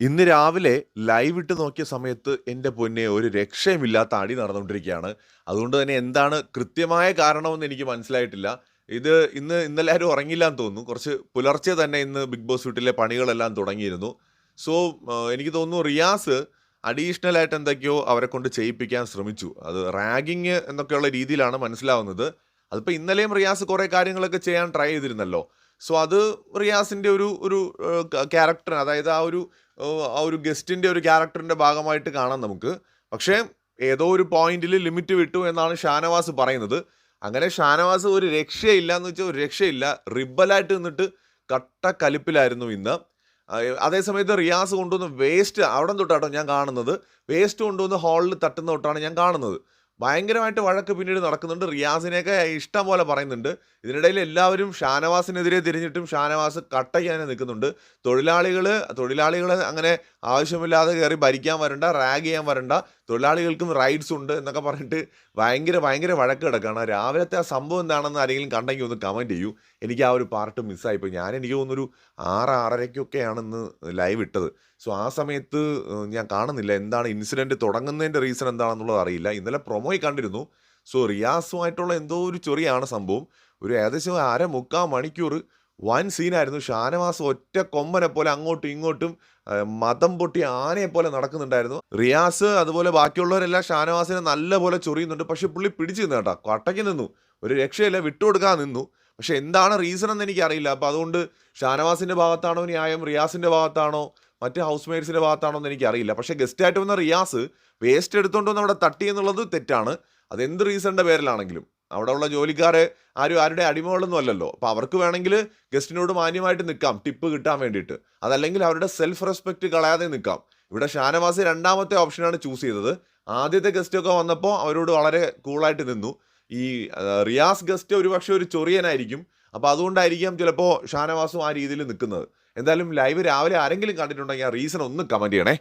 ഇന്ന് രാവിലെ ലൈവ് ഇട്ട് നോക്കിയ സമയത്ത് എന്റെ പൊന്നെ ഒരു രക്ഷയുമില്ലാത്ത അടി നടന്നുകൊണ്ടിരിക്കുകയാണ്. അതുകൊണ്ട് തന്നെ എന്താണ് കൃത്യമായ കാരണമെന്ന് എനിക്ക് മനസ്സിലായിട്ടില്ല. ഇത് ഇന്ന് ഇന്നലെ ആരും ഉറങ്ങില്ല എന്ന് തോന്നുന്നു. കുറച്ച് പുലർച്ചെ തന്നെ ഇന്ന് ബിഗ് ബോസ് വീട്ടിലെ പണികളെല്ലാം തുടങ്ങിയിരുന്നു. സോ എനിക്ക് തോന്നുന്നു റിയാസ് അഡീഷണൽ ആയിട്ട് എന്തൊക്കെയോ അവരെ കൊണ്ട് ചെയ്യിപ്പിക്കാൻ ശ്രമിച്ചു. അത് റാഗിങ് എന്നൊക്കെയുള്ള രീതിയിലാണ് മനസ്സിലാവുന്നത്. അതിപ്പോൾ ഇന്നലെയും റിയാസ് കുറേ കാര്യങ്ങളൊക്കെ ചെയ്യാൻ ട്രൈ ചെയ്തിരുന്നല്ലോ. സോ അത് റിയാസിന്റെ ഒരു ഒരു ക്യാരക്ടർ അതായത് ആ ഒരു ആ ഒരു ഗസ്റ്റിന്റെ ഒരു ക്യാരക്ടറിന്റെ ഭാഗമായിട്ട് കാണാം നമുക്ക്. പക്ഷേ ഏതോ ഒരു പോയിന്റിൽ ലിമിറ്റ് വിട്ടു എന്നാണ് ഷാനവാസ് പറയുന്നത്. അങ്ങനെ ഷാനവാസ് ഒരു രക്ഷയില്ല എന്ന് വെച്ചാൽ ഒരു രക്ഷയില്ല. റിബലായിട്ട് നിന്നിട്ട് കട്ട കലിപ്പിലായിരുന്നു ഇന്ന്. അതേസമയത്ത് അതേ സമയത്ത് റിയാസ് കൊണ്ടുവന്ന് വേസ്റ്റ് അവിടെ തൊട്ടാട്ടോ ഞാൻ കാണുന്നത്. വേസ്റ്റ് കൊണ്ടുവന്ന് ഹാളിൽ തട്ടുന്ന തൊട്ടാണ് ഞാൻ കാണുന്നത്. ഭയങ്കരമായിട്ട് വഴക്ക് പിന്നീട് നടക്കുന്നുണ്ട്. റിയാസിനെയൊക്കെ ഇഷ്ടം പോലെ പറയുന്നുണ്ട്. ഇതിനിടയിൽ എല്ലാവരും ഷാനവാസിനെതിരെ തിരിഞ്ഞിട്ടും ഷാനവാസ് കട്ടയ്ക്കാനെ നിൽക്കുന്നുണ്ട്. തൊഴിലാളികൾ തൊഴിലാളികളെ അങ്ങനെ ആവശ്യമില്ലാതെ കയറി ഭരിക്കാൻ വരണ്ട, റാഗ് ചെയ്യാൻ വരണ്ട, തൊഴിലാളികൾക്കും റൈറ്റ്സ് ഉണ്ട് എന്നൊക്കെ പറഞ്ഞിട്ട് ഭയങ്കര ഭയങ്കര വഴക്ക് കിടക്കുകയാണ്. രാവിലത്തെ ആ സംഭവം എന്താണെന്ന് ആരെങ്കിലും കണ്ടെങ്കിൽ ഒന്ന് കമന്റ് ചെയ്യൂ. എനിക്ക് ആ ഒരു പാർട്ട് മിസ്സായിപ്പോയി. ഞാൻ എനിക്ക് തോന്നുന്നൊരു ആറ് ആറരയ്ക്കൊക്കെയാണ് ഇന്ന് ലൈവ് ഇട്ടത്. സോ ആ സമയത്ത് ഞാൻ കാണുന്നില്ല. എന്താണ് ഇൻസിഡന്റ് തുടങ്ങുന്നതിന്റെ റീസൺ എന്താണെന്നുള്ളത് അറിയില്ല. ഇന്നലെ പ്രൊമോയിൽ കണ്ടിരുന്നു. സോ റിയാസുമായിട്ടുള്ള എന്തോ ഒരു ചെറിയാണ് സംഭവം. ഒരു ഏകദേശം അര മുക്കാൽ മണിക്കൂർ വൻ സീനായിരുന്നു. ഷാനവാസ് ഒറ്റ കൊമ്പനെ പോലെ അങ്ങോട്ടും ഇങ്ങോട്ടും മതം പൊട്ടി ആനയെ പോലെ നടക്കുന്നുണ്ടായിരുന്നു. റിയാസ് അതുപോലെ ബാക്കിയുള്ളവരെല്ലാം ഷാനവാസിനെ നല്ലപോലെ ചൊറിയുന്നുണ്ട്. പക്ഷെ പുള്ളി പിടിച്ചു നിന്നു കേട്ടോ. കട്ടയ്ക്ക് നിന്നു. ഒരു രക്ഷയില്ല വിട്ടുകൊടുക്കാൻ നിന്നു. പക്ഷെ എന്താണ് റീസൺ എന്ന് എനിക്കറിയില്ല. അപ്പോൾ അതുകൊണ്ട് ഷാനവാസിന്റെ ഭാഗത്താണോ ന്യായം, റിയാസിന്റെ ഭാഗത്താണോ, മറ്റ് ഹൗസ് മെയ്റ്റ്സിന്റെ ഭാഗത്താണോ എന്ന് എനിക്കറിയില്ല. പക്ഷേ ഗസ്റ്റ് ആയിട്ട് വന്ന റിയാസ് വേസ്റ്റ് എടുത്തുകൊണ്ട് വന്ന് അവിടെ തട്ടി എന്നുള്ളത് തെറ്റാണ്. അതെന്ത് റീസണിന്റെ പേരിലാണെങ്കിലും. അവിടെ ഉള്ള ജോലിക്കാരെ ആരും ആരുടെ അടിമകളൊന്നും അല്ലല്ലോ. അപ്പോൾ അവർക്ക് വേണമെങ്കിൽ ഗസ്റ്റിനോട് മാന്യമായിട്ട് നിൽക്കാം ടിപ്പ് കിട്ടാൻ വേണ്ടിയിട്ട്. അതല്ലെങ്കിൽ അവരുടെ സെൽഫ് റെസ്പെക്റ്റ് കളയാതെ നിൽക്കാം. ഇവിടെ ഷാനവാസി രണ്ടാമത്തെ ഓപ്ഷനാണ് ചൂസ് ചെയ്തത്. ആദ്യത്തെ ഗസ്റ്റൊക്കെ വന്നപ്പോൾ അവരോട് വളരെ കൂളായിട്ട് നിന്നു. ഈ റിയാസ് ഗസ്റ്റ് ഒരുപക്ഷേ ഒരു ചൊറിയനായിരിക്കും. അപ്പോൾ അതുകൊണ്ടായിരിക്കാം ചിലപ്പോൾ ഷാനവാസും ആ രീതിയിൽ നിൽക്കുന്നത്. എന്തായാലും ലൈവ് രാവിലെ ആരെങ്കിലും കണ്ടിട്ടുണ്ടെങ്കിൽ ആ റീസൺ ഒന്ന് കമന്റ് ചെയ്യണേ.